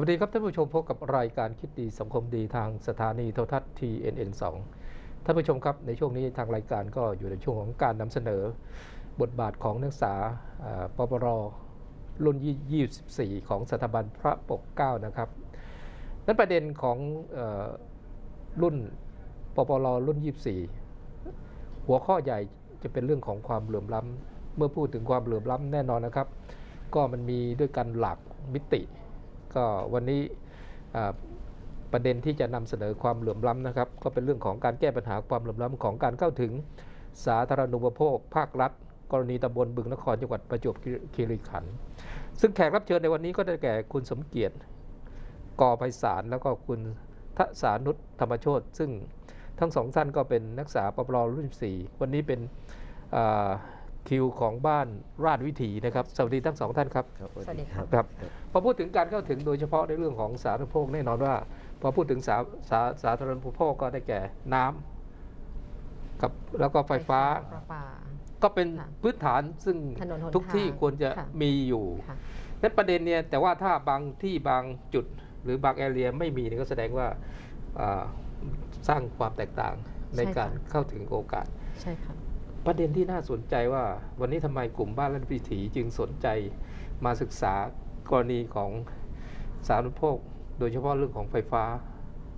วัสดีครับท่านผู้ชมพบกับรายการคิดดีสังคมดีทางสถานีโทรทัศน์ TNN 2ท่านผู้ชมครับในช่วงนี้ทางรายการก็อยู่ในช่วงของการนำเสนอ บทบาทของนักศึกษาอ่าปปรรุ่น 24 ของสถาบันพระปกเกล้านะครับนั้นประเด็นของอรุ่นปปรรุ่น 24 หัวข้อใหญ่จะเป็นเรื่องของความเหลื่อมล้ำเมื่อพูดถึงความเหลื่อมล้ำแน่นอนนะครับ ก็มันมีด้วยกันหลักมิติ ก็วันนี้ประเด็นที่จะนำเสนอความเหลื่อมล้ำนะครับ ก็เป็นเรื่องของการแก้ปัญหาความเหลื่อมล้ำของการเข้าถึงสาธารณูปโภค ภาครัฐ กรณีตำบลบึงนครจังหวัดประจวบคีรีขันธ์ซึ่งแขกรับเชิญในวันนี้ก็ได้แก่คุณสมเกียรติกอไพศาลแล้วก็คุณทสานุชธรรมโชตซึ่งทั้งสองท่านก็เป็นนักศึกษาปปรรุ่นสี่วันนี้เป็น คิวของบ้านราชวิถีนะครับ สวัสดีทั้งสองท่านครับ ครับสวัสดีครับ ครับ พอพูดถึงการเข้าถึงโดยเฉพาะในเรื่องของสาธารณูปโภคแน่นอนว่า พอพูดถึงสาสาสาธารณูปโภคก็ได้แก่น้ำกับแล้วก็ไฟฟ้า ประปา ก็เป็นค่ะพื้นฐานซึ่งถนนหนทุกที่ทางควรจะค่ะ มีอยู่ ค่ะและประเด็นเนี่ยแต่ว่าถ้าบางที่บางจุดหรือบางแอเรียไม่มีเนี่ยก็แสดงว่าอ่าสร้างความแตกต่างในการเข้าถึงโอกาส ใช่ค่ะ ประเด็นที่น่าสนใจว่า วันนี้ทำไมกลุ่มบ้านและวิถีจึงสนใจมาศึกษากรณีของสาธารณูปโภค โดยเฉพาะเรื่องของไฟฟ้า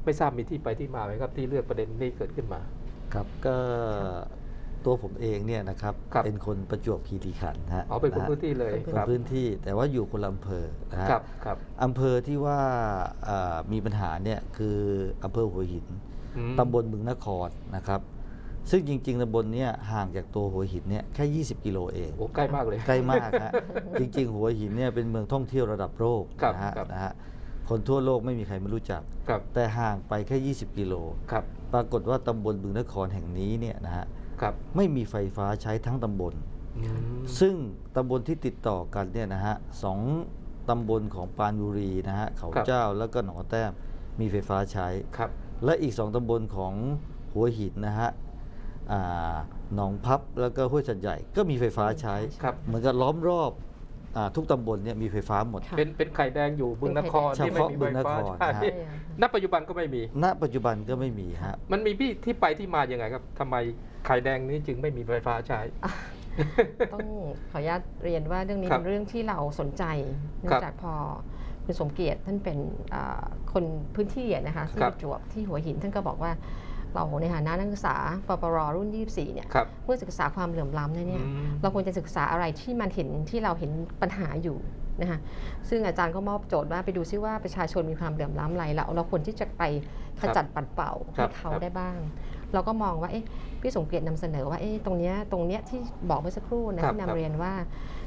ไม่ทราบมีที่ไปที่มาไหมครับ ที่เลือกประเด็นนี้เกิดขึ้นมา ครับก็ตัวผมเองเนี่ยนะครับครับเป็นคนประจวบคีรีขันธ์ฮะอ๋อเป็นคนนะฮะพื้นที่เลยเป็นครับพื้นที่แต่ว่าอยู่คนละอำเภอนะฮะครับครับอำเภอที่ว่าอ่ามีปัญหาเนี่ยคืออำเภอหัวหินอืมตำบลบึงนครนะครับ ซึ่งจริงๆตำบลเนี่ยห่างจากตัวหัวหินเนี่ยแค่ 20 กิโลเอง โอ้ใกล้มากเลย ใกล้มากฮะ จริงๆ หัวหินเนี่ยเป็นเมืองท่องเที่ยวระดับโลกครับนะฮะครับ นะฮะ คนทั่วโลกไม่มีใครไม่รู้จัก ครับ แต่ห่างไปแค่ 20 กิโล ครับ ปรากฏว่าตำบลบึงนครแห่งนี้เนี่ยนะฮะ ครับไม่มีไฟฟ้าใช้ทั้งตำบล อืมซึ่งตำบลที่ติดต่อกันเนี่ยนะฮะสองตำบลของปรานบุรีนะฮะเขาเจ้าแล้วก็หนองแต้มมีไฟฟ้าใช้ ครับ และอีกสองตำบลของหัวหินนะฮะอ่า หนองพับแล้วก็ห้วยสันใหญ่ก็มีไฟฟ้าใช้ ครับ เหมือนกับล้อมรอบอาทุกตำบลเนี่ยมีไฟฟ้าหมด ค่ะ เป็นเป็นไข่แดงอยู่บึงนครเฉที่ไม่พาะมีบึไฟงนฟ้าครใช่นะฮะใช่ณปัจจุบันก็ไม่มี ณปัจจุบันก็ไม่มีฮะ มันมีพี่ที่ไปที่มาอย่างไงครับทำไมไข่แดงนี้จึงไม่มีไฟฟ้าใช้ ต้องขออนุญาตเรียนว่าเรื่องนี้ครับเป็นเรื่องที่เราสนใจเนื่อครับงจากพอคุณสมเกียรติท่านเป็นอ่าคนพื้นที่อะนะคะที่ครัปบระจวบที่หัวหินท่านก็บอกว่า เราในฐานะนักศึกษาปปรรุ่น 24 เนี่ยครับเมื่อศึกษาความเหลื่อมล้ำเนี่ยอืมเราควรจะศึกษาอะไรที่มันเห็นที่เราเห็นปัญหาอยู่นะคะซึ่งอาจารย์ก็มอบโจทย์ว่าไปดูซิว่าประชาชนมีความเหลื่อมล้ำอะไรเราเราควรที่จะไปขจัดปัดเป่าครัให้บเขาครับได้บ้าง เราก็มองว่าเอ๊ะพี่สมเกียรตินำเสนอว่าเอ๊ะตรงเนี้ยตรงเนี้ยที่บอกเมื่อสักครู่นะครับที่ครับนำเรียนว่า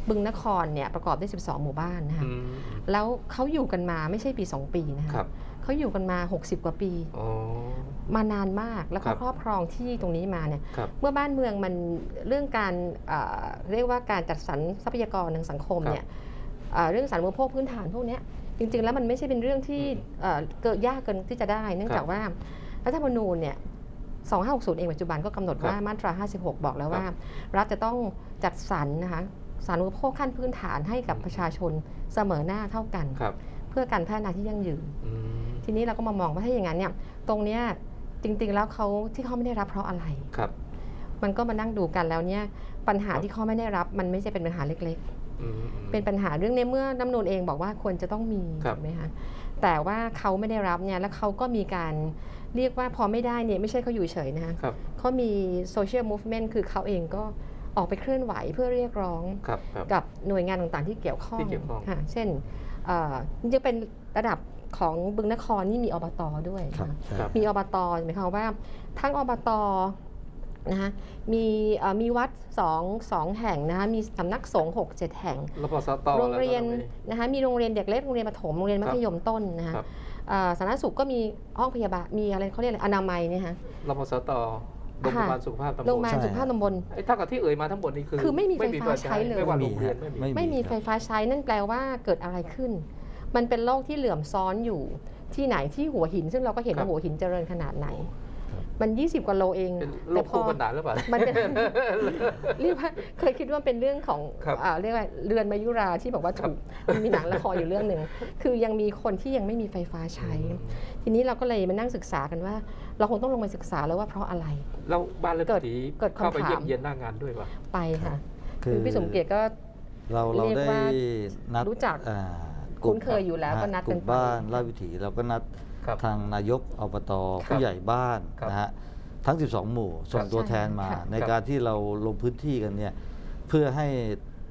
บึงนครเนี่ยประกอบด้วย 12 หมู่บ้านนะคะอืมแล้วเขาอยู่กันมาไม่ใช่ปี 2 ปีนะคะครับ เขาอยู่กันมา 60 กว่าปีอ๋อมานานมากแล้วครัเขาบครอบครองที่ตรงนี้มาเนี่ยครับเมื่อบ้านเมืองมันเรื่องการเอ่อเรียกว่าการจัดสรรทรัพยากรทางสังคมครับเนี่ยเอ่อเรื่องสาธารณูปโภคพื้นฐานพวกเนี้ยจริง ๆ แล้วมันไม่ใช่เป็นเรื่องที่อืมเอ่อเกิดยากเกินที่จะได้ เนื่องครับจากว่ารัฐธรรมนูญเนี่ย2560 เองปัจจุบันก็กำหนดครับว่ามาตรา 56 บอกแล้วว่า รัฐจะต้องจัดสรรนะคะสาธารณูปโภคขั้นพื้นฐานให้กับอืมประชาชนเสมอหน้าเท่ากันครับ เพื่อการพัฒนาที่ยั่งยืนอืมทีนี้เราก็มามองว่าถ้าอย่างนั้นเนี่ยตรงเนี้ยจริงๆแล้วเขาที่เขาไม่ได้รับเพราะอะไรครับ มันก็มานั่งดูกันแล้วเนี่ยปัญหาครับที่เขาไม่ได้รับมันไม่ใช่เป็นปัญหาเล็กอืมๆเป็นปัญหาเรื่องในเมื่อน้ำนูนเองบอกว่าควรจะต้องมีครับถูกไหมคะแต่ว่าเขาไม่ได้รับเนี่ยแล้วเขาก็มีการเรียกว่าพอไม่ได้เนี่ยไม่ใช่เขาอยู่เฉยนะคะครับเขามีโซเชียลมูฟเมนต์คือเขาเองก็ออกไปเคลื่อนไหวเพื่อเรียกร้องครับครับกับหน่วยงานต่างๆที่เกี่ยวข้องที่เกี่ยวข้องค่ะเช่น เอ่อจะเป็นระดับของบึงนครนี่มีอบตด้วยครับนะคะใช่ครับมีอบตหมายความว่าทั้งอบตนะคะมีเอ่อมีวัดสองสองแห่งนะคะมีสำนักสงฆ์หกเจ็ดแห่ง แล้วพอสตโรงเรียนแล้วก็นะคะมีโรงเรียนเด็กเล็กโรงเรียนประถมโรงเรียนมัธยมต้นนะคะครับ เอ่อสาธารณสุขก็มีห้องพยาบาลมีอะไรเขาเรียกอะไรอนามัยเนี่ยฮะรพสต โรงพยาบาลสุขภาพตำบลโรงพยาบาลใช่สุขภาพตำบลไอ้เท่ากับที่เอ่ยมาทั้งหมดนี่คือคือไม่มีไฟฟ้าใช้เลย ไม่ว่าโรงเรียนไม่มี ไม่มีครับไฟฟ้าใช้นั่นแปลว่าเกิดอะไรขึ้น มันเป็นโลกที่เหลื่อมซ้อนอยู่ที่ไหนที่หัวหิน ซึ่งเราก็เห็นครับว่าหัวหินเจริญขนาดไหนมัน 20กว่าโลเองเป็นโรแต่คพอ คู่ขนานหรือเปล่า มันเป็น เรียกว่าเคยคิดว่าเป็นเรื่องของครับอ่าเรียกว่าเรือนมายุราที่บอกว่าครับถูกมันมีหนังละครอยู่เรื่องหนึ่งคือยังมีคนที่ยังไม่มีไฟฟ้าใช้ ทีนี้เราก็เลยมานั่งศึกษากันว่าเราคงต้องลงมาศึกษาแล้วว่าเพราะอะไร แล้วบ้านเรือนเกิดผีเกิดคำเข้าไปถามเยี่ยมเยียนหน้างานด้วยป่ะ ไปค่ะคืคืออพี่สมเกียรติก็ เราเราเรียกได้ว่านัดรู้จักอ่าคุ้นเคยอยู่แล้วฮะก็นัดกกัลุ่นมไปบ้านราชวิถีเราก็นัดครับทางนายกอบตครับผู้ใหญ่บ้านครับนะฮะทั้ง 12 หมู่ส่งครับตัวแทนมา ใช่ค่ะ ในครับ การที่เราลงพื้นที่กันเนี่ยเพื่อให้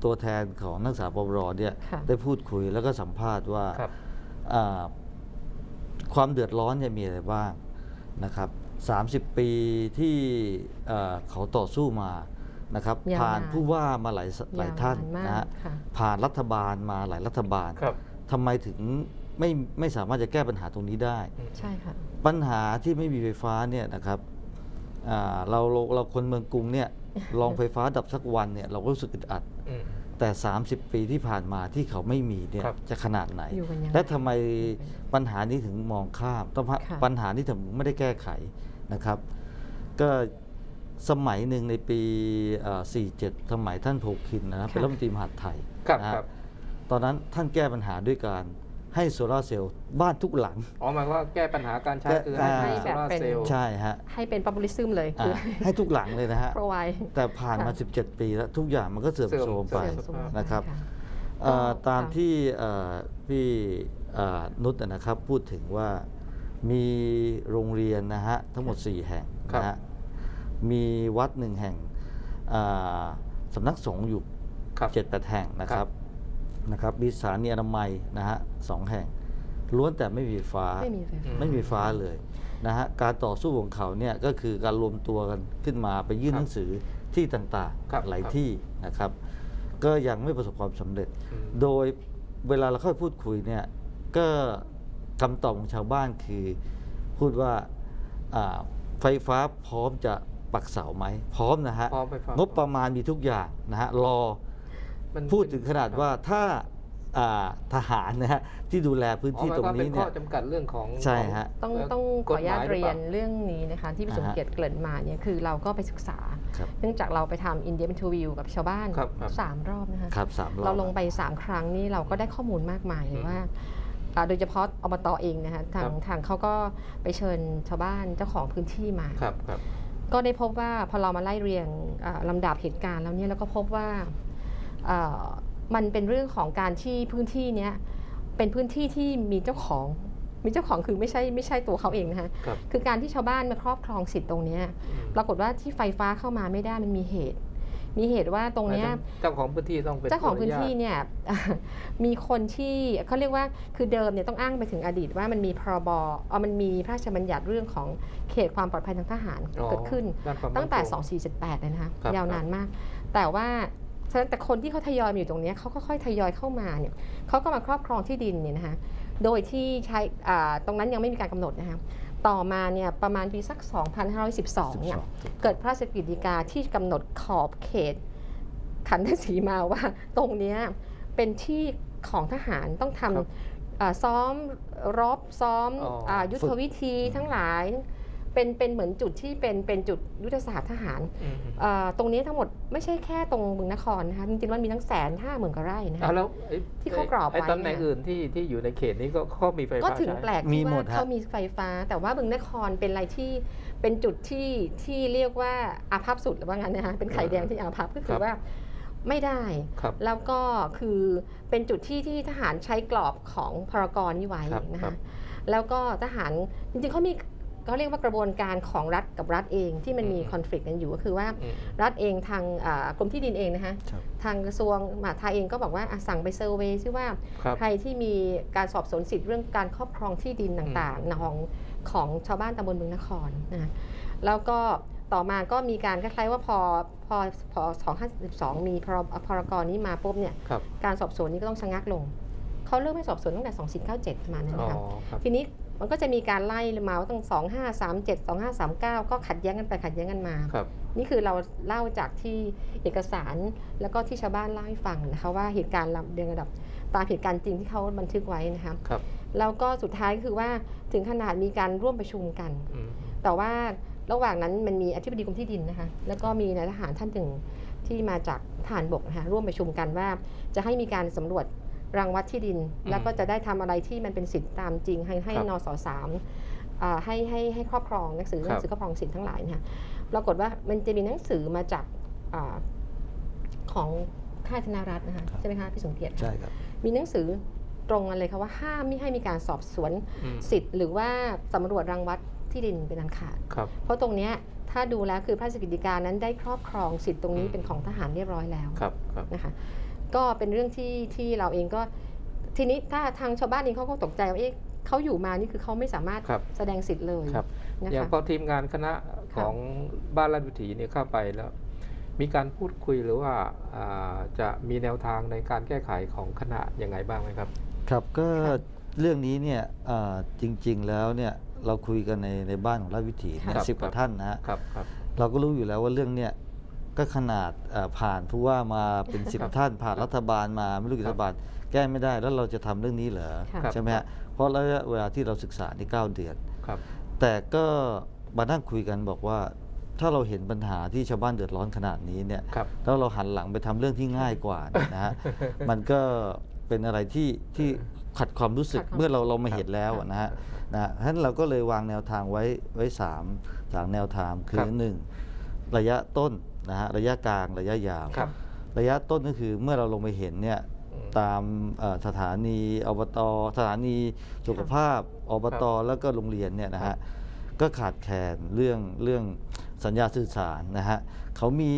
ตัวแทนของนักศึกษาปวรเนี่ยค่ะ ได้พูดคุยแล้วก็สัมภาษณ์ว่า ครับ อ่าความเดือดร้อนเนี่ยมีอะไรบ้าง นะครับ30 ปีที่เอ่อเขาต่อสู้มานะครับ ยาวนานผ่านผู้ว่ามาหลายสหลายท่านยวนมากนะฮะค่ะ ผ่านรัฐบาลมาหลายรัฐบาลครับทำไมถึงไม่ไม่สามารถจะแก้ปัญหาตรงนี้ได้ ใช่ค่ะ ปัญหาที่ไม่มีไฟฟ้าเนี่ยนะครับอ่าเราเราเราคนเมืองกรุงเนี่ย ลองไฟฟ้าดับสักวันเนี่ยเราก็รู้สึกอึดอัด อืม แต่ 30 ปีที่ผ่านมาที่เขาไม่มีเนี่ยครับ จะขนาดไหน อยู่กันยังไง และทำไมปัญหานี้ถึงมองข้ามต้องค่ะ ปัญหานี้ถึงไม่ได้แก้ไขนะครับ ก็สมัยหนึ่งในปีเอ่อ47 สมัยท่านโพคินนะครับค่ะเป็นรัฐมนตรีมหาดไทยครับนะฮะครับ ตอนนั้นท่านแก้ปัญหาด้วยการ ให้โซลาร์เซลล์บ้านทุกหลัง อ๋อหมายความว่าแก้ปัญหาการใช้แก้คือให้อ่าให้โซลาร์เซลล์ใช่ฮะให้เป็น populism เลยอ่าคือ ให้ทุกหลังเลยนะฮะประวัยแต่ผ่านมาค่ะ17 ปีแล้ว ทุกอย่างมันก็เสื่อมเสื่อมโทรมไป เสื่อมสมมุตินะครับค่ะเอ่อก็ตามค่ะที่เอ่อพี่เอ่อนุชนะครับพูดถึงว่ามีโรงเรียนนะฮะทั้งหมด 4 แห่งครับนะฮะมีวัดหนึ่งแห่งอ่าสำนักสงฆ์อยู่ ครับเจ็ดแปดแห่งนะครับ นะครับมีสถานีอนามัยนะฮะสองแห่ง ล้วนแต่ไม่มีไฟฟ้าไม่มีไฟฟ้า ไม่มีฟ้าเลยนะฮะการต่อสู้ของเขาเนี่ยก็คือการรวมตัวกันขึ้นมาไปยื่นครับหนังสือที่ต่างครับๆหลายครับที่นะครับ ก็ยังไม่ประสบความสำเร็จ อืม โดยเวลาเราเข้าไปพูดคุยเนี่ยก็คำตอบของชาวบ้านคือพูดว่าอ่าไฟฟ้าพร้อมจะปักเสาไหมพร้อมนะฮะ พร้อมไฟฟ้างบประมาณมีทุกอย่างนะฮะรอ มันพูดถึงขนาดว่าถ้าอ่าทหารนะฮะที่ดูแลพื้นอ๋อที่หมายตรงความเป็นี้นเนี่ข้อยจำกัดเรื่องของใช่ฮะต้องเต้องขออนุญาตกฎหมเรียนหอปล่าเรื่องนี้นะคะที่พี่สมเกียรติเกริ่นมาเนี่ยคือเราก็ไปศึกษาครับเนื่องจากเราไปทำอินเดีย i ิ t วิวกับชาวบ้านครับครับสามรอบนะคะครับสามรอบเราลงไป3ครั้งนี่เราก็ได้ข้อมูลมากมายเลยว่าอ่าโดยเฉพาะอบตเองนะคะทางครับทางเขาก็ไปเชิญชาวบ้านเจ้าของพื้นที่มาครับครับก็ได้พบว่าพอเรามาไล่เรียงอ่าลำดับเหตุการณ์แล้วเนี่ยเราก็พบว่าอ่า มันเป็นเรื่องของการที่พื้นที่เนี้ยเป็นพื้นที่ที่มีเจ้าของมีเจ้าของคือไม่ใช่ไม่ใช่ตัวเขาเองนะคะครับคือการที่ชาวบ้านมาครอบครองสิทธิ์ตรงเนี้ยอืมปรากฏว่าที่ไฟฟ้าเข้ามาไม่ได้มันมีเหตุ มีเหตุว่าตรงเนี้ยเจ้าของพื้นที่ต้องเป็นเจ้าของพื้นที่ผู้ญาตเนี่ยมีคนที่เขาเรียกว่าคือเดิมเนี่ยต้องอ้างไปถึงอดีตว่ามันมีพรบเออมันมีพระราชบัญญัติเรื่องของเขตความปลอดภัยทางทหารอ๋อเกิดขึ้นด้านความตั้งแต่มั่นค2478เลยนะคะครับยาวนานมาก แต่ว่า ฉะนั้นแต่คนที่เขาทยอยมาอยู่ตรงเนี้ยเขาก็ค่อยทยอยเข้ามาเนี่ยเขาก็มาครอบครองที่ดินเนี่ยนะคะโดยที่ใช้อ่าตรงนั้นยังไม่มีการกำหนดนะคะต่อมาเนี่ยประมาณปีสัก 2512 เนี่ยเกิดพระราชกฤษฎีกาที่กำหนดขอบเขต ขันธสีมาว่าตรงเนี้ยเป็นที่ของทหารต้องทครับำอ่าซ้อมรบซ้อมอ๋ออ่ายุทธวิธีทั้งหลาย เป็นเป็นเหมือนจุดที่เป็นเป็นจุดยุทธศาสตร์ทหารอืมอ่าตรงนี้ทั้งหมดไม่ใช่แค่ตรงบึงนครนะคะจริงๆมันมีทั้งแสนห้าหมื่นกว่าไร่นะอะคะ แล้วไอ้ที่เขากรอบไอ้ไว้ตำแหน่งเนี่ย อื่นที่ที่อยู่ในเขตนี้ก็ก็มีไฟฟ้าก็ถึงใช้แปลกมีที่หมว่าดฮะ เขามีไฟฟ้า แต่ว่าบึงนครเป็นอะไรที่เป็นจุดที่ที่เรียกว่าอาภัพสุดหรือว่างั้นนะคะเป็นไข่แดงที่อาภัพก็คือว่าไม่ได้ ครับ แล้วก็คือเป็นจุดที่ที่ทหารใช้กรอบของพรกรนี้ไว้ครับนะครัคะบแล้วก็ทหารจริงๆเขามี เขาเรียกว่ากระบวนการของรัฐกับรัฐเองที่มันมีคอน FLICT กันอยู่ก็คือว่าอืมรัฐเองทางอ่ากรมที่ดินเองนะคะครับทางกระทรวงมหาดไทยเองก็บอกว่าอะสั่งไปเซอร์เวย์ซิว่าครับใครที่มีการสอบสวนสิทธิ์เรื่องการครอบครองที่ดินต่างๆของของชาวบ้านตำบลเมืองนครนะแล้วก็ต่อมาก็มีการคล้ายๆว่าพอพอพอ252 มีพรพรกรนี้มาปุ๊บเนี่ยครับการสอบสวนนี้ก็ต้องชะงักลงเขาเริ่มให้สอบสวนตั้งแต่ 2497ประมาณนั้นอ๋อนะคะครับทีนี้ มันก็จะมีการไล่มาว่าตั้ง 2537 2539 ก็ขัดแย้งกันไปขัดแย้งกันมา ครับ นี่คือเราเล่าจากที่เอกสารแล้วก็ที่ชาวบ้านเล่าให้ฟังนะคะว่าเหตุการณ์ลำเรียงระดับตามเหตุการณ์จริงที่เขาบันทึกไว้นะคะครับ แล้วก็สุดท้ายคือว่าถึงขนาดมีการร่วมประชุมกัน อืม แต่ว่าระหว่างนั้นมันมีอธิบดีกรมที่ดินนะคะ แล้วก็มีนายทหารท่านหนึ่งที่มาจากทหารบกนะคะร่วมประชุมกันว่า จะให้มีการสำรวจ รังวัดที่ดินอืมแล้วก็จะได้ทำอะไรที่มันเป็นสิทธิตามจริง ให้ให้ครับนสสามอ่าให้ให้ให้ครอบครองหนังสือครับหนังสือครอบครองสิทธิ์ทั้งหลายนะคะปรากฏว่ามันจะมีหนังสือมาจากอาของค่ายธนารัตน์นะคะครับใช่ไหมคะพี่สมเกียรติใช่ครับมีหนังสือตรงกันเลยค่ะว่าห้ามไม่ให้มีการสอบสวนอืมสิทธิ์ หรือว่าสำรวจรังวัดที่ดินเป็นอันขาดครับเพราะตรงเนี้ยถ้าดูแล้วคือพระราชกิจการนั้นได้ครอบครองสิทธิ์ตรงนี้อืมเป็นของทหารเรียบร้อยแล้วครับครับนะคะ ก็เป็นเรื่องที่ที่เราเองก็ ทีนี้ถ้าทางชาวบ้านเองเขาก็ตกใจว่าเอ๊ะเขาอยู่มานี่คือเขาไม่สามารถครับแสดงสิทธิ์เลยครับ นะอย่างคะ พอทีมงานคณะของบ้านราชวิถีเนี่ยเข้าไปแล้ว มีการพูดคุยหรือว่าอ่าจะมีแนวทางในการแก้ไขของคณะยังไงบ้างไหมครับ ครับก็ค่ะเรื่องนี้เนี่ยอ่าจริงๆแล้วเนี่ยเราคุยกันในในบ้านของราชวิถีครับสิบกว่าครับท่านนะฮะครับครับ เราก็รู้อยู่แล้วว่าเรื่องเนี่ย ก็ขนาดอ่าผ่านผู้ว่ามาเป็นสิบครับท่านผ่านรัฐบาลมาไม่รู้กี่ครัรับฐบาล แก้ไม่ได้แล้วเราจะทำเรื่องนี้เหรอค่ะใช่ไหมฮะเพราะระยะเวลาที่เราศึกษานี่เก้าเดือนครับแต่ก็มานั่งคุยกันบอกว่า ถ้าเราเห็นปัญหาที่ชาวบ้านเดือดร้อนขนาดนี้เนี่ยครับแล้วเราหันหลังไปทำเรื่องที่ง่ายกว่าเนี่ยนะฮะมันก็เป็นอะไรที่ที่ขัดความรู้สึกขัดความเมื่อเราเรามาครับเห็นแล้วครับนะฮะนะฮะฉะนั้นเราก็เลยวางแนวทางไว้ไว้สามสามแนวทางคืครัอบหนึ่งระยะต้น นะฮะระยะกลางระยะยาว ครับ ระยะต้นก็คือเมื่อเราลงไปเห็นเนี่ยอืมตามเอ่อสถานีอบตสถานีสุขภาพอบตแล้วก็โรงเรียนเนี่ยนะครัฮะบก็ขาดแคลนเรื่องเรื่องสัญญาสื่อสารนะฮะเขามี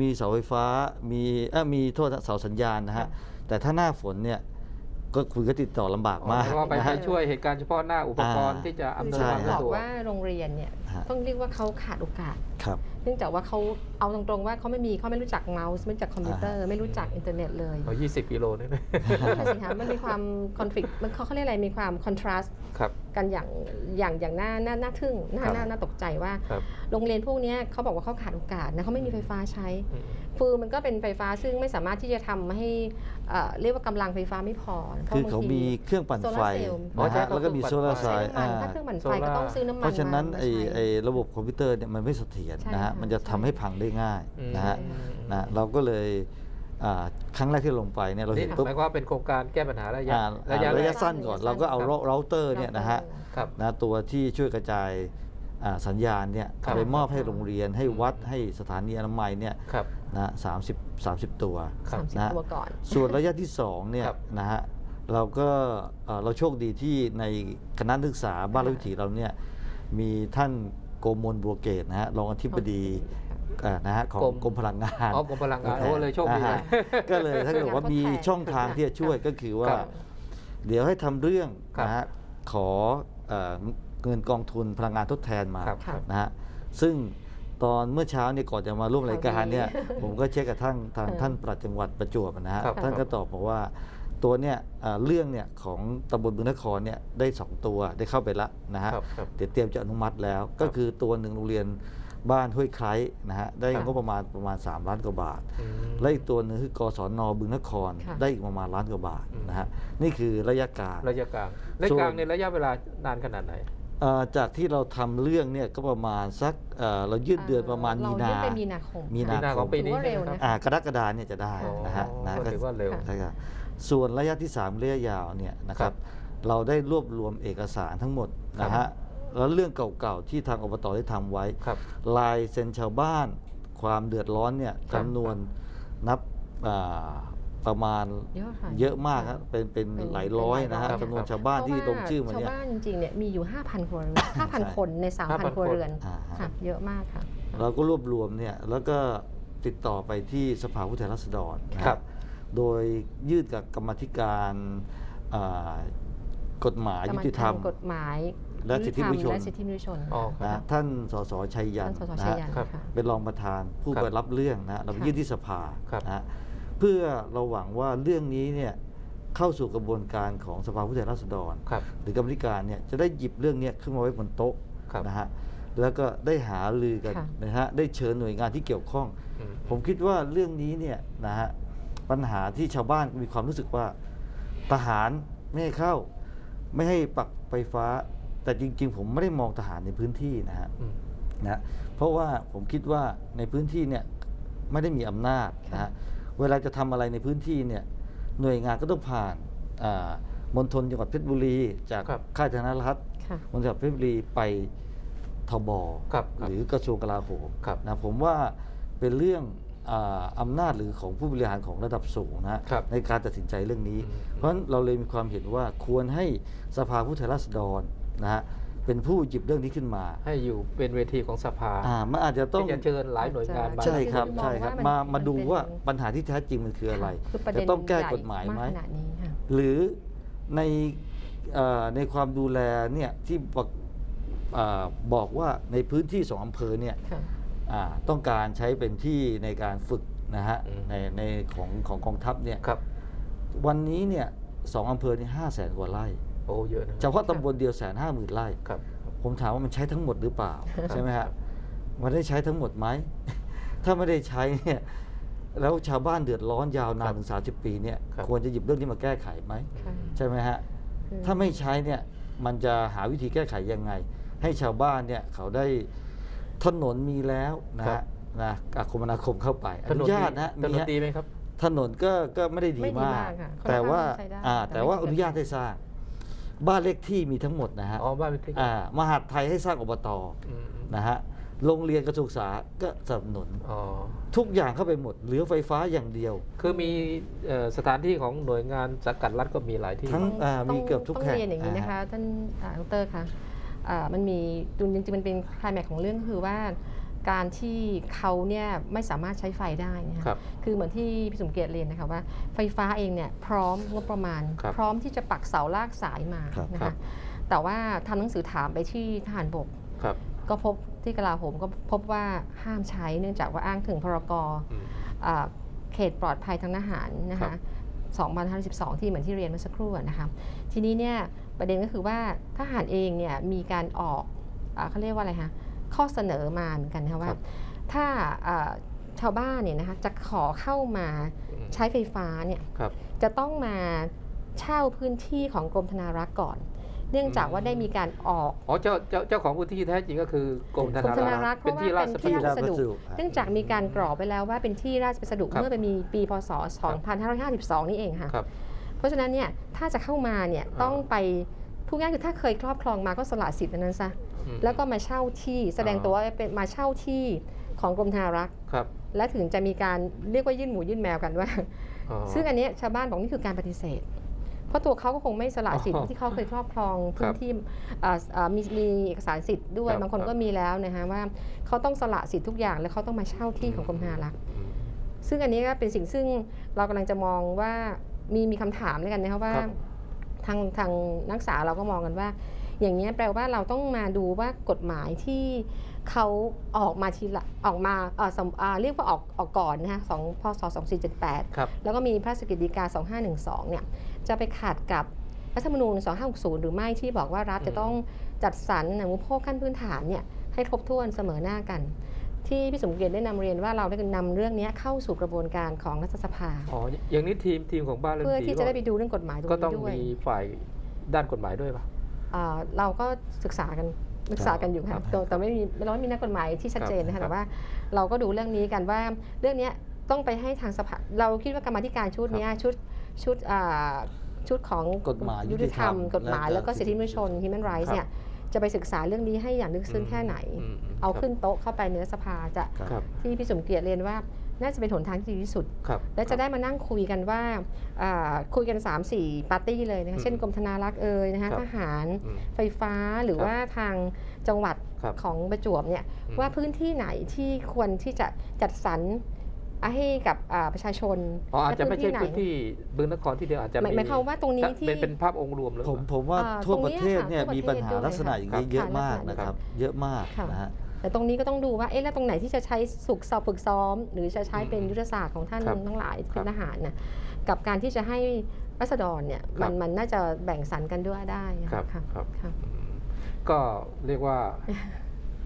มีเสาไฟฟ้ามีเออมีโทษนะเสาสัญญาณนะครัฮะบแต่ถ้าหน้าฝนเนี่ย ก็คุณก็ติดต่อลำบากมากเพราะว่าไปนะให้ฮะ ช่วยเหตุการณ์เฉพาะหน้าอุปกรณ์อ่า ที่จะอำนวยใช่ความบสะอกดวก ว่าโรงเรียนเนี่ยฮะ ต้องเรียกว่าเขาขาดโอกาส ครับ เนื่องจากว่าเขาเอาตรงๆว่าเขาไม่มีเขาไม่รู้จักเมาส์ไม่รู้จักคอมพิวเตอร์ไม่รู้จักอินเทอร์เน็ตเลยเอา20 กิโลนี่นะ นั่นน่ะสิคะมันมีความคอนฟ lict มันเขาเขาเรียกอะไรมีความคอนทราสต์ครับ กันอย่างอย่างอย่างน่าน่าน่าทึ่งน่าครับ น่าน่าตกใจว่า ครับโรงเรียนพวกเนี้ยเขาบอกว่าเขาขาดโอกาสนะเขาไม่มีไฟฟ้าใช้ อืม คือมันก็เป็นไฟฟ้าซึ่งไม่สามารถที่จะทำให้เอ่อเรียกว่ากำลังไฟฟ้าไม่พอพระคือบเขางทีมีเครื่องปั่นไฟโซลาร์เซลล์อ๋อนะใช่ฮะเขาแล้วก็มีเคโซรื่องปั่นลาร์ไฟใช้น้ำมันถ้าเครื่องปั่นไฟก็ต้องซื้อน้ำมันเพราะฉะนั้นมาไอ้มาใช้ไอ้ระบบคอมพิวเตอร์เนี่ยมันไม่เสถียรใช่นะฮะค่ะมันจะทำให้พังได้ง่ายอืมนะฮะใช่ค่ะนะเราก็เลยอ่าครั้งแรกที่ลงไปเนี่ยเรานี่เห็นปุ๊บหมายความว่าเป็นโครงการแก้ปัญหาระยะอ่าระยะอ่าระยะแรกสั้นก่อนเราก็เอาครับเราเตอร์เนี่ยนะฮะครับนะตัวที่ช่วยกระจายอ่า สัญญาณเนี่ยครับไปมอบให้โรงเรียน ให้วัดให้สถานีอนามัยเนี่ยครับนะสามสิบสามสิบตัวครับสามสิบนะตัวก่อนส่วนระยะที่สองเนี่ยครับนะฮะเราก็เอ่อเราโชคดีที่ในคณะนักศึกษาบ้านรัฐวิถีเราเนี่ยมีท่านโกมลบัวเกตนะฮะรองอธิบดีอ่านะฮะของกรมกรมพลังงานอ๋อกรมพลังงานโอ้เลยโชคดีอ่าเลฮะยก็เลยถ้าเกิดว่ามีช่องทางที่จะช่วยก็คือว่าครับเดี๋ยวให้ทำเรื่องครับนะฮะขอ เอ่อเงินกองทุนพลังงานทดแทนมาครับครับ นะฮะซึ่งตอนเมื่อเช้าเนี่ยก่อนจะมาร่วมรายการเนี่ยข่าวดีผมก็เช็คกับท่านทางเออท่านปลัดจังหวัดประจวบนะฮะครับ ท่านก็ตอบบอกว่าตัวเนี่ยเอ่อเรื่องเนี่ยของตำบลบึงนครเนี่ยได้สองตัวได้เข้าไปละนะฮะ ครับครับ เดี๋ยวเตรียมจะอนุมัติแล้ว ก็คือตัวหนึ่งโรงเรียนบ้านห้วยไคล้นะฮะได้ครับ งบประมาณประมาณ 3 ล้านกว่าบาท อืม และอีกตัวหนึ่งคือกศนบึงนครค่ะ ได้อีกประมาณล้านกว่าบาทอืมนะฮะนี่คือระยะกลาง ระยะกลางระยะกลางในระยะเวลานานขนาดไหน เอ่อจากที่เราทำเรื่องเนี่ยก็ประมาณสักเอ่อเรายืดเดือนประมาณเมีนายื่ไปมีนาคม มีมีนาของปีนี้ถือว่าเร็วใช่ไหมนะครับอ่ากรกฎาเนี่ยจะได้อ๋อนะฮะนะก็ ถือว่าเร็วค่ะใช่ครับส่วนระยะที่ 3 ระยะยาวเนี่ยนะคครัรับบเราได้รวบรวมเอกสารทั้งหมดนะฮะแล้วเรื่องเก่าๆที่ทางอบตได้ทำไว้ ครับ ลายเซ็นชาวบ้าน ความเดือดร้อนเนี่ยครับจำนวนนับอ่า ประมาณเยอะค่ะเยอะมากครับเป็นเป็นเป็นหลายร้อยนะฮะเป็นหลายร้อยจำนวนชาวบ้านที่ลงชื่อมาชาวเนี่ยบ้านจริงๆเนี่ยมีอยู่ 5,000 ครัวเรือนใช่5,000 คนใน3,000 5,000 ครัวเรือนอ่าฮะ ค่ะเยอะมากค่ะ เราก็รวบรวมเนี่ยแล้วก็ติดต่อไปที่สภาผู้แทนราษฎรนะฮะครับ โดยยื่นกับกรรมาธิการอ่ากฎหมายยุติธรรม กฎหมายและสิทธิมนุษยชน และสิทธิมนุษยชนอ๋อคนะรับท่านสสชัยยัท่านนสสนะชัยฮะยันครับค่ะ เป็นรองประธานผู้ครับไปรับเรื่องนะเราไปค่ะยื่นที่สภาครับ นะฮะ เพื่อเราหวังว่าเรื่องนี้เนี่ยเข้าสู่กระบวนการของสภาผู้แทนราษฎร ครับหรือกรรมธิการเนี่ยจะได้หยิบเรื่องเนี้ยขึ้นมาไว้บนโต๊ะครับนะฮะแล้วก็ได้หาลือกันค่ะ นะฮะได้เชิญหน่วยงานที่เกี่ยวข้อง อืม ผมคิดว่าเรื่องนี้เนี่ยนะฮะปัญหาที่ชาวบ้านมีความรู้สึกว่า ทหารไม่ให้เข้า ไม่ให้ปักไฟฟ้า แต่จริง ๆ ผมไม่ได้มองทหารในพื้นที่นะฮะ อืม นะเพราะว่าผมคิดว่าในพื้นที่เนี่ยไม่ได้มีอำนาจนะฮะ เวลาจะทำอะไรในพื้นที่เนี่ยหน่วยงานก็ต้องผ่านอ่ามณฑลจังหวัดเพชรบุรี จากครับค่ายธนรัฐค่ะมณฑลเพชรบุรีไปทบครับครับหรือกระทรวงกลาโหมครับนะผมว่าเป็นเรื่องอาอำนาจหรือของผู้บริหารของระดับสูงนะฮะครับในการตัดสินใจเรื่องนี้อืมเพราะฉะนั้นเราเลยมีความเห็นว่าควรให้สภาผู้แทนราษฎรนะฮะ เป็นผู้หยิบเรื่องนี้ขึ้นมา ให้อยู่เป็นเวทีของสภาอ่ามันอาจจะต้องที่จะเชิญหลายหน่วยงานมา ใช่ครับมองใช่ครับว่ามันมามามันดูเป็นว่าปัญหาที่แท้จริงมันคืออะไรคือประเด็จะนต้องแก้ใญ่กฎหมายไหมขนาดนี้ค่ะ หรือในเอ่อในความดูแลเนี่ยที่บอกอ่าบอกว่าในพื้นที่สองอำเภอเนี่ย ค่ะ อ่าต้องการใช้เป็นที่ในการฝึกนะฮะ อืม ในในของของกองทัพเนี่ย ครับ วันนี้เนี่ยสองอำเภอนี่ห้าแสนกว่าไร่ โอ้เยอะนะเฉพาะตำบลเดียวแสนห้าหมื่นไร่ครับ ผมถามว่ามันใช้ทั้งหมดหรือเปล่าใช่ไหมฮะมันได้ใช้ทั้งหมดไหม ถ้าไม่ได้ใช้เนี่ยแล้วชาวบ้านเดือดร้อนยาวนานถึง30ปีเนี่ยครับควรจะหยิบเรื่องนี้มาแก้ไขไหมค่ะใช่ไหมฮะคือถ้าไม่ใช้เนี่ยมันจะหาวิธีแก้ไขยังไง ให้ชาวบ้านเนี่ยเขาได้ถนนมีแล้วนะครัฮะบนะอาคมนาคมเข้าไปอถนนุนญาตดีนะถนมีนฮะดีไหมครับ ถนนก็ก็ไม่ได้ดีไม่ดีมากมากค่ะแต่ว่าค่อนข้างใช้ได้อ่าแต่แต่ไม่ว่าดีอนุญาตให้สร้าง บ้านเลขที่มีทั้งหมดนะฮะอ๋อบ้านเป็นที่อ่ามหาดไทยให้สร้างอบตอืมนะฮะโรงเรียนกระทรวงศึกษาก็สนับสนุน อ๋อทุกอย่างเข้าไปหมด เหลือไฟฟ้าอย่างเดียว คือมีเอ่อสถานที่ของหน่วยงานสังกัดรัฐก็มีหลายที่ ทั้งต้องอ่าต้มีเกือบทุกต้องแห่งเรียนอย่างนี้นะคะอ่าท่านอ่าดรคะอ่ามันมีจริงๆมันเป็นคลายแม็กของเรื่องก็คือว่า การที่เขาเนี่ยไม่สามารถใช้ไฟได้นะครัคะบคือเหมือนที่พี่สมเกียรติเรียนนะคะว่าไฟฟ้าเองเนี่ยพร้อมงบประมาณ ครับพร้อมที่จะปักเสาลากสายมาครับ นะครัคะบ แต่ว่าทำหนังสือถามไปที่ทหารบก ครับก็พบที่กลาโหมก็พบว่าห้ามใช้เนื่องจากว่าอ้างถึงพรกอืม อ่าเขตปลอดภัยทางทหารนะครัคะบ2012 ที่เหมือนที่เรียนเมื่อสักครู่อะนะคะ ทีนี้เนี่ยประเด็นก็คือว่าทหารเองเนี่ยมีการออกอาเขาเรียกว่าอะไรคะ ข้อเสนอมาเหมือนกันนะคะว่าครับถ้าอ่าชาวบ้านเนี่ยนะคะจะขอเข้ามาอืมใช้ไฟฟ้าเนี่ยครับจะต้องมาเช่าพื้นที่ของกรมธนารักษ์ก่อน เนื่องจากว่าได้มีการออกอ๋อเจ้าเจ้าเจ้าของพื้นที่แท้จริงก็คือกรมธกรมธนานารัรักกษ์ษ์เป็นที่ราชเพราะว่าเป็นที่พัสราชดุพัสดุอ่าเนื่องจากมีการกรอกไปแล้วว่าเป็นที่ราชพัสดุครับเมื่อไปมีปีพศ 2552 นี่เองค่ะครับเพราะฉะนั้นเนี่ยถ้าจะเข้ามาเนี่ยอ่าต้องไปทุกอย่างคือถ้าเคยครอบครองมาก็สละสิทธิ์อันนั้นซะอืม แล้วก็มาเช่าที่แสดงอ่าตัวว่าเป็นมาเช่าที่ของกรมธนารักษ์ครับ และถึงจะมีการเรียกว่ายื่นหมูยื่นแมวกันว่าอ๋อซึ่งอันเนี้ยชาวบ้านบอกนี่คือการปฏิเสธ เพราะตัวเขาก็คงไม่สละสิทอ๋ธิ์อที่เขาเคยครอบครองคพื้รันบที่อ่าอ่ามีมีเอกสารสิทธิ์ด้วยครับบางคนครับก็มีแล้วนะคะว่าเขาต้องสละสิทธิ์ทุกอย่าง แล้วเขาต้องมาเช่าที่ของกรมธนารักษ์อืมซึ่งอันนี้ก็เป็นสิ่งซึ่งเรากำลังจะมองว่ามีมีคำถามด้วยกันนะคะว่าครับทางทางนักศึกษาเราก็มองกันว่า อย่างนี้ยแปลว่าเราต้องมาดูว่ากฎหมายที่เขาออกมาทีละออกมาเอ่อสมอ่าเรียกว่าออกออกก่อนนะคะสองพศ2478ครับแล้วก็มีพระราชกฤษฎีกา2512 เนี่ย จะไปขัดกับรัฐธรรมนูญ 2560 หรือไม่ที่บอกว่ารัฐอืมจะต้องจัดสรรหนังอุปโภคขั้นพื้นฐานเนี่ยให้ครบถ้วนเสมอหน้ากัน ที่พี่สมเกียรติได้นำเรียนว่าเราได้นำเรื่องนี้เข้าสู่กระบวนการของรัฐสภาอ๋ออย่างนี้ทีมทีมของบ้านเรือนเพื่อสีที่จะได้ไปดูเรื่องกฎหมายตรงก็นี้ต้องด้วยมีฝ่ายด้านกฎหมายด้วยป่ะอ่า เราก็ศึกษากันศึกษากันอยู่ครัค่ะบแต่แต่ไม่มีเราไม่มีนักกฎหมายที่ชัดเจนนะครัคะบแต่ว่าเราก็ดูเรื่องนี้กันว่าเรื่องเนี้ยต้องไปให้ทางสภาเราคิดว่ากรรมาธิการชุดเนี้ยชุดชุดอ่าชุดของกฎหมายยุติธรรมยุติธรรมกฎหมายและแล้วก็สิทธิมนุษยชน human rights เนี่ยจะไปศึกษาเรื่องนี้ให้อย่างลึกซึ้งแค่ไหนอืมมเอาครับขึ้นโต๊ะเข้าไปในรัฐสภาจะครับที่พี่สมเกียรติเรียนว่า น่าจะเป็นหนทางที่ดีที่สุดครับและจะได้มานั่งคุยกันว่าอ่าคุยกัน 3-4 ปาร์ตี้เลยนะอืคะมเช่นกรมธนารักษ์เอ่ยนะคะครับทหารอืมไฟฟ้าหรือครับว่าทางจังหวัดครับของประจวบเนี่ยอืมว่าพื้นที่ไหนที่ควรที่จะจัดสรรให้กับอ่าประชาชนอ๋ออาจจะไม่ใช่และพื้นที่บึงนครที่เดียวอาจจะหมายหมายความว่าตรงนี้ที่เป็นเป็นภาพองค์รวมหรือเปผมล่าผมว่าอ่าทั่วตรงปเนี้ระยเทศค่ะเนี่ยทั่วมีประเทศปัญหาด้วยลักษณะอย่างนี้ค่ะเยอะมากค่ะนะครับ เยอะมากค่ะนะฮะ แต่ตรงนี้ก็ต้องดูว่าเอ๊ะแล้วตรงไหนที่จะใช้สุกสอบฝึกซ้อม หรือจะใช้เป็นอืมยุทธศาสตร์ของท่านครับทั้งหลายที่เป็นครับทหารนะกับการที่จะให้รัษฎรเนี่ยครัมับนมันน่าจะแบ่งสรรกันด้วยได้นะครับ ค่ะครับค่ะอืมก็เรียกว่า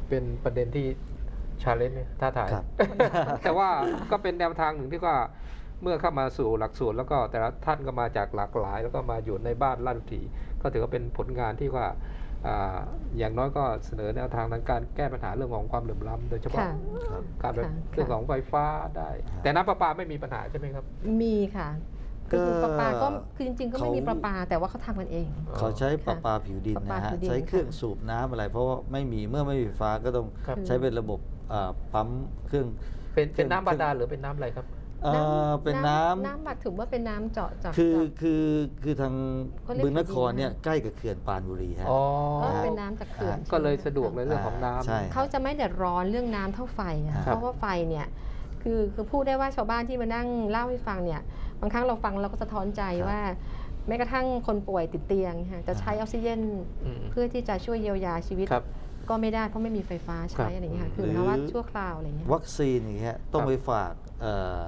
เป็นประเด็นที่ชาเลนจ์ท้าทายครับ แต่ว่าก็เป็นแนวทางหนึ่งที่ว่าเมื่อเข้ามาสู่หลักสูตรแล้วก็แต่ละท่านก็มาจากหลากหลาย แล้วก็มาอยู่ในบ้านลาดถีก็ถือว่าเป็นผลงานที่ว่า อาอย่างน้อยก็เสนอแนวทางในการแก้ปัญหาเรื่องของความเหลื่อมล้ำโดยเฉพาะค่ะครับการแบบค่ะเรื่องของไฟฟ้าได้ครับแต่น้ำประปาไม่มีปัญหาใช่ไหมครับ มีค่ะก็ก็คือประปาก็คือจริงๆ ก็ไม่มีเขาประปาแต่ว่าเขาทำกันเอง เขาใช้ประค่ะปาผิวดินประปานะฮะผิวดินใช้เครื่องค่ะสูบน้ำอะไร เพราะว่าไม่มีเมื่อไม่มีไฟฟ้าก็ต้องครับใช้เป็นระบบอ่าปั๊มเครื่องเป็นเป็นน้ำบาดาลหรือเป็นน้ำอะไรครับ เอ่อเป็นน้ำน้ำบัดถือว่าเป็นน้ำเจาะจากคือจาก คือคือทางเขาเรียกบึงนครผิวดินเนี่ยใกล้กับเขื่อนปรานบุรีฮะ อ๋อก็เป็นน้ำจากเขื่อนอ่าก็เลยใช่ไหมสะดวกในเรื่องของน้ำ ใช่ เขาจะไม่เดือดร้อนเรื่องน้ำเท่าไฟอะครับ เพราะว่าไฟเนี่ยคือคือพูดได้ว่าชาวบ้านที่มานั่งเล่าให้ฟังเนี่ยบางครั้งเราฟังเราก็สะท้อนใจว่า แม้กระทั่งคนป่วยติดเตียงค่ะจะใช้ออกซิเจนอืมเพื่อที่จะช่วยเยียวยาชีวิต ครับ ก็ไม่ได้เพราะไม่มีไฟฟ้าครัใช้บ อะไรอย่างเงี้ยค่ะคือหรือหมายความว่าชั่วคราวอะไรอย่างเงี้ย วัคซีนอย่างเงี้ยต้องครับ ไปฝากเอ่อ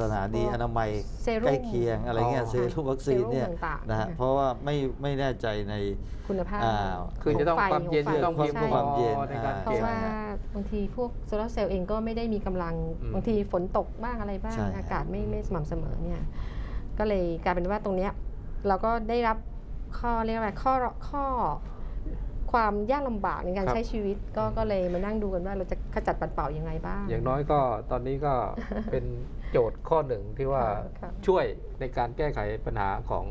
สถานีพวกอนามัยเซรุ่มใกล้เคียงอะไรเงี้ยอ๋อเซรุ่มวัคซีนเนี่ยเซรุ่มต่างๆนะฮะค่ะเพราะว่าไม่ไม่แน่ใจในคุณภาพอ่าคือจะต้องขไฟความเย็นขไฟจะต้องเพียงพใช่อความเย็นในการอ่าเพราะเก็บว่าบางทีพวกโซลาร์เซลล์เองก็ไม่ได้มีกำลังอืมบางทีฝนตกบ้างอะไรบ้างใช่อากาศไม่ไม่สม่ำเสมอเนี่ยก็เลยกลายเป็นว่าตรงเนี้ยเราก็ได้รับข้อเรียกว่าข้อข้อความยากลำบากในการครับใช้ชีวิตก็ก็เลยมานั่งดูกันว่าเราจะขจัดปัดเป่ายังไงบ้าง อย่างน้อยก็ตอนนี้ก็เป็น โจทย์ข้อหนึ่งที่ว่าค่ะ ช่วยในการแก้ไขปัญหาของ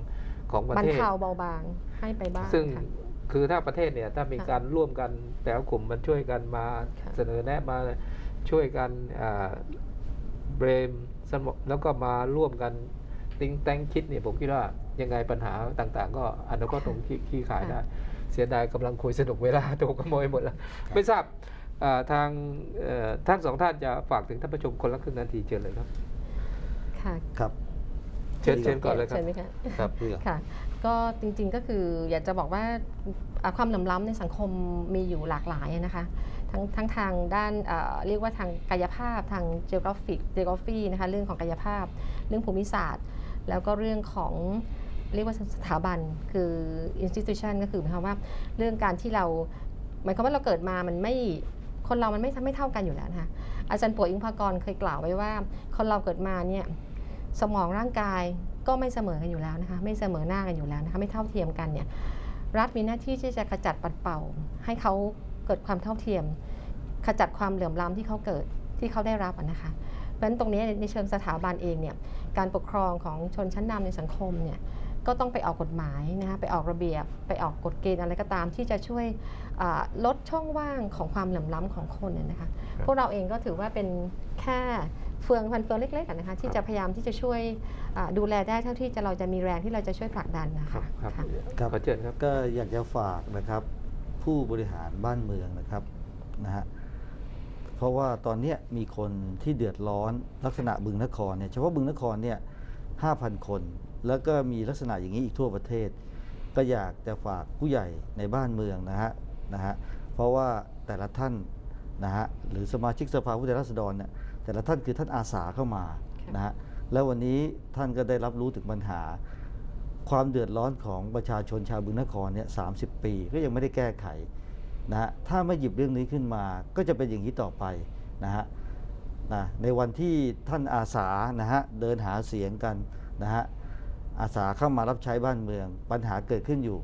ของประบรรเทศ เทาเบาบางให้ไปบ้างซึ่งค่ะ คือถ้าประเทศเนี่ยถ้ามีค่ะการร่วมกันแต่ละกลุ่มมันช่วยกันมาค่ะเสนอแนะมาช่วยกันเบรมสมองแล้วก็มาร่วมกันติ้งแตงคิดเนี่ยผมคิดว่ายังไงปัญหาต่างๆ ก็อนาคตตรงขี้ขี้ขายได้เสียดายกำลังคุยสนุกเวลาถูกขโมยหมดแล้ว ไม่ทราบอ่าทางเอ่อทั้งสองท่านจะฝากถึงท่านผู้ชมคนละครึ่งนาทีเชิญเลยครับ ค่ะ ครับ เชิญเชิญก่อนเลยครับ เชิญไหมคะครับพี่ครับค่ะ ก็จริงๆก็คืออยากจะบอกว่าอ่าความเหลื่อมล้ำในสังคมมีอยู่หลากหลายนะคะ ทั้งทั้งทางด้านเอ่อเรียกว่าทางกายภาพทาง geographic geography นะคะเรื่องของกายภาพ เรื่องภูมิศาสตร์ แล้วก็เรื่องของเรียกว่าสถาบันคือ institution ก็คือหมายความว่าเรื่องการที่เราหมายความว่าเราเกิดมามันไม่คนเรามันไม่ไม่เท่ากันอยู่แล้วนะคะอาจารย์ป่วยอิงพากรเคยกล่าวไว้ว่า คนเราเกิดมาเนี่ย สมองร่างกายก็ไม่เสมอกันอยู่แล้วนะคะไม่เสมอหน้ากันอยู่แล้วนะคะไม่เท่าเทียมกันเนี่ยรัฐมีหน้าที่ที่จะขจัดปัดเป่า ให้เขาเกิดความเท่าเทียม ขจัดความเหลื่อมล้ำที่เขาเกิดที่เขาได้รับนะคะเพราะฉะนั้นตรงนี้ในเชิงสถาบันเองเนี่ยการปกครองของชนชั้นนำในสังคมเนี่ย ก็ต้องไปออกกฎหมายนะคะไปออกระเบียบ ไปออกกฎเกณฑ์อะไรก็ตามที่จะช่วยอ่าลดช่องว่างของความเหลื่อมล้ำของคนเนี่ยนะคะครับพวกเราเองก็ถือว่าเป็นแค่เฟืองพันเฟืองเล็กๆอะนะคะที่จะพยายามที่จะช่วยอ่าดูแลได้เท่าที่จะเราจะมีแรงที่เราจะช่วยผลักดันนะครัคะบครับค่ะครับขอเชิญครับก็อยากจะฝากนะครับ ผู้บริหารบ้านเมืองนะครับนะฮะเพราะว่าตอนเนี้ยมีคนที่เดือดร้อนลักษณะบึงนครเนี่ยเฉพาะบึงนครเนี่ยห้าพันคน แล้วก็มีลักษณะอย่างนี้อีกทั่วประเทศ ก็อยากจะฝากผู้ใหญ่ในบ้านเมืองนะฮะนะฮะเพราะว่าแต่ละท่านนะฮะหรือสมาชิกสภาผู้แทนราษฎรเนี่ยแต่ละท่านคือท่านอาสาเข้ามาค่ะนะฮะแล้ววันนี้ท่านก็ได้รับรู้ถึงปัญหา ความเดือดร้อนของประชาชนชาวบึงนครเนี่ยสาปี ก็ยังไม่ได้แก้ไขนะฮะถ้าไม่หยิบเรื่องนี้ขึ้นมาก็จะเป็นอย่างนี้ต่อไปนะฮะนะในวันที่ท่านอาสานะฮะเดินหาเสียงกันนะฮะ อาสาเข้ามารับใช้บ้านเมือง ปัญหาเกิดขึ้นอยู่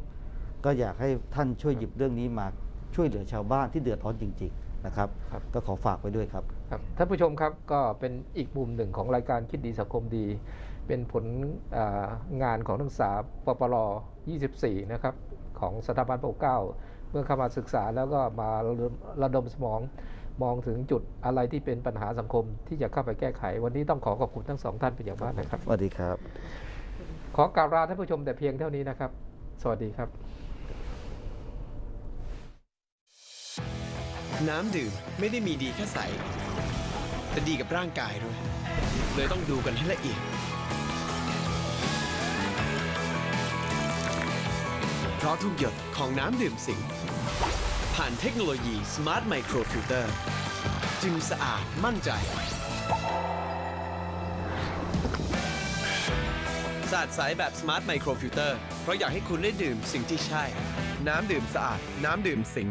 ก็อยากให้ท่านช่วยหยิบเรื่องนี้มาช่วยเหลือชาวบ้านที่เดือดร้อนจริง ๆ นะครับ ครับ ก็ขอฝากไว้ด้วยครับ ครับท่านผู้ชมครับก็เป็นอีกมุมหนึ่งของรายการคิดดีสังคมดี เป็นผลอ่างานของนักศึกษาปปร24 นะครับ ของสถาบันปกเกล้าเมื่อเข้ามาศึกษาแล้วก็มาระดมระดมสมอง มองถึงจุดอะไรที่เป็นปัญหาสังคมที่จะเข้าไปแก้ไข วันนี้ต้องขอขอบคุณทั้งสองท่านเป็นอย่างมากนะครับ สวัสดีครับข อกล่าวลาท่านผู้ชมแต่เพียงเท่านี้นะครับ สวัสดีครับ น้ำดื่มไม่ได้มีดีแค่ใส แต่ดีกับร่างกายด้วย เลยต้องดูกันให้ละเอียด เพราะทุกหยดของน้ำดื่มสิง ผ่านเทคโนโลยี Smart Micro Filter จึงสะอาดมั่นใจ สะอาดใสแบบ Smart Micro Filter เพราะอยากให้คุณได้ดื่มสิ่งที่ใช่ น้ำดื่มสะอาด น้ำดื่มสิง